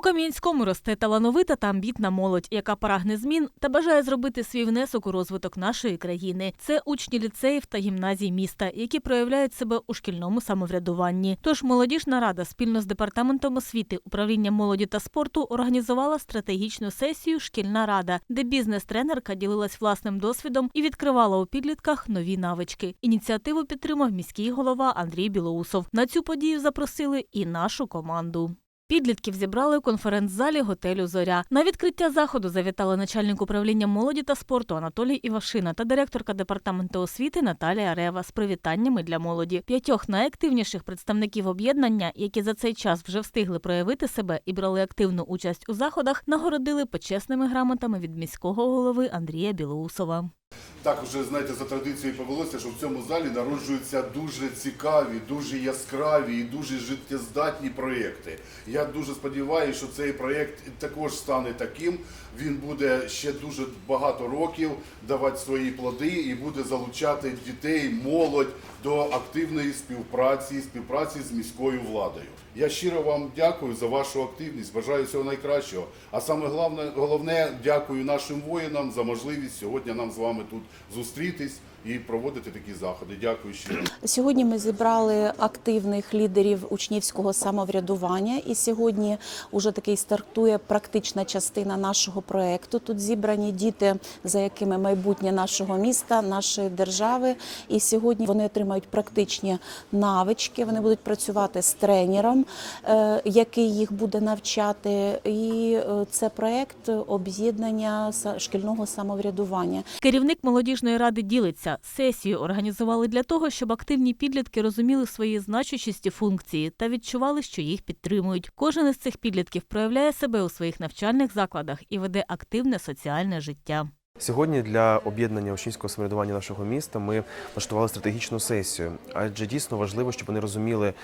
У Кам'янському росте талановита та амбітна молодь, яка прагне змін та бажає зробити свій внесок у розвиток нашої країни. Це учні ліцеїв та гімназій міста, які проявляють себе у шкільному самоврядуванні. Тож молодіжна рада спільно з департаментом освіти, управлінням молоді та спорту організувала стратегічну сесію Шкільна рада, де бізнес-тренерка ділилась власним досвідом і відкривала у підлітках нові навички. Ініціативу підтримав міський голова Андрій Білоусов. На цю подію запросили і нашу команду. Підлітків зібрали у конференц-залі готелю Зоря. На відкриття заходу завітали начальник управління молоді та спорту Анатолій Івашина та директорка департаменту освіти Наталія Рева з привітаннями для молоді. П'ятьох найактивніших представників об'єднання, які за цей час вже встигли проявити себе і брали активну участь у заходах, нагородили почесними грамотами від міського голови Андрія Білоусова. Так вже знаєте, за традицією повелося, що в цьому залі народжуються дуже цікаві, дуже яскраві і дуже життєздатні проєкти. Я дуже сподіваюся, що цей проєкт також стане таким. Він буде ще дуже багато років давати свої плоди і буде залучати дітей, молодь до активної співпраці, співпраці з міською владою. Я щиро вам дякую за вашу активність, бажаю всього найкращого. А саме головне, головне дякую нашим воїнам за можливість сьогодні нам з вами тут зустрітись і проводити такі заходи. Дякую щиро. Сьогодні ми зібрали активних лідерів учнівського самоврядування, і сьогодні вже такий стартує практична частина нашого проекту. Тут зібрані діти, за якими майбутнє нашого міста, нашої держави. І сьогодні вони отримають практичні навички. Вони будуть працювати з тренером, е, який їх буде навчати. І е, це проект об'єднання шкільного самоврядування. Керівник молодіжної ради ділиться. Сесію організували для того, щоб активні підлітки розуміли свої значущості функції та відчували, що їх підтримують. Кожен із цих підлітків проявляє себе у своїх навчальних закладах і веде активне соціальне життя. Сьогодні для об'єднання учнівського самоврядування нашого міста ми влаштували стратегічну сесію, адже дійсно важливо, щоб вони розуміли, е,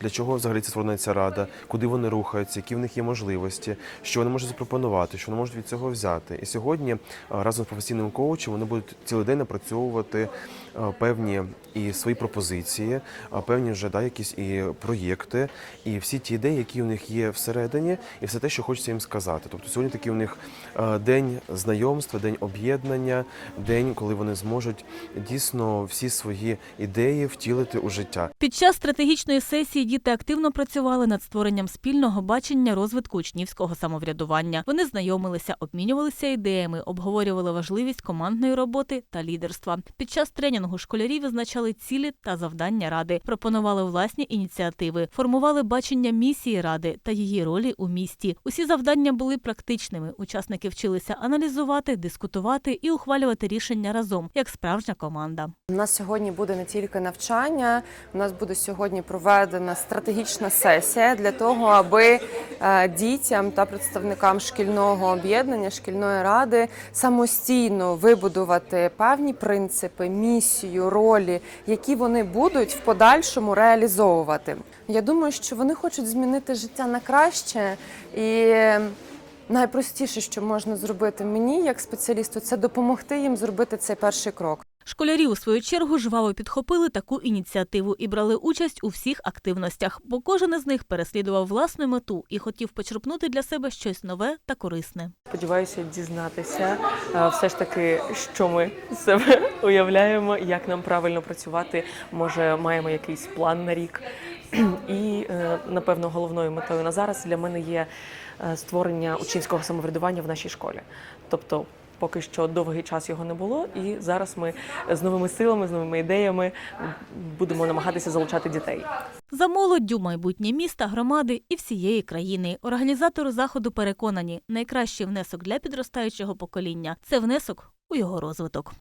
для чого взагалі ця створена ця рада, куди вони рухаються, які в них є можливості, що вони можуть запропонувати, що вони можуть від цього взяти. І сьогодні е, разом з професійним коучем вони будуть цілий день напрацьовувати е, певні і свої пропозиції, певні вже да, якісь і проєкти, і всі ті ідеї, які у них є всередині, і все те, що хочеться їм сказати. Тобто сьогодні такий у них день знайомства, день об'єднання, день, коли вони зможуть дійсно всі свої ідеї втілити у життя. Під час стратегічної сесії діти активно працювали над створенням спільного бачення розвитку учнівського самоврядування. Вони знайомилися, обмінювалися ідеями, обговорювали важливість командної роботи та лідерства. Під час тренінгу школярі визначали цілі та завдання ради, пропонували власні ініціативи, формували бачення місії ради та її ролі у місті. Усі завдання були практичними. Учасники вчилися аналізувати, дискутувати і ухвалювати рішення разом, як справжня команда. У нас сьогодні буде не тільки навчання, у нас буде сьогодні проведена стратегічна сесія для того, аби е, дітям та представникам шкільного об'єднання, шкільної ради самостійно вибудувати певні принципи, місію, ролі, які вони будуть в подальшому реалізовувати. Я думаю, що вони хочуть змінити життя на краще і. Найпростіше, що можна зробити мені як спеціалісту, це допомогти їм зробити цей перший крок. Школярі, у свою чергу, жваво підхопили таку ініціативу і брали участь у всіх активностях, бо кожен із них переслідував власну мету і хотів почерпнути для себе щось нове та корисне. Сподіваюся дізнатися е, все ж таки, що ми себе уявляємо, як нам правильно працювати. Може, маємо якийсь план на рік. І е, напевно головною метою на зараз для мене є е, створення учнівського самоврядування в нашій школі. Тобто, поки що довгий час його не було, і зараз ми з новими силами, з новими ідеями будемо намагатися залучати дітей. За молоддю майбутнє міста, громади і всієї країни. Організатори заходу переконані, найкращий внесок для підростаючого покоління це внесок у його розвиток.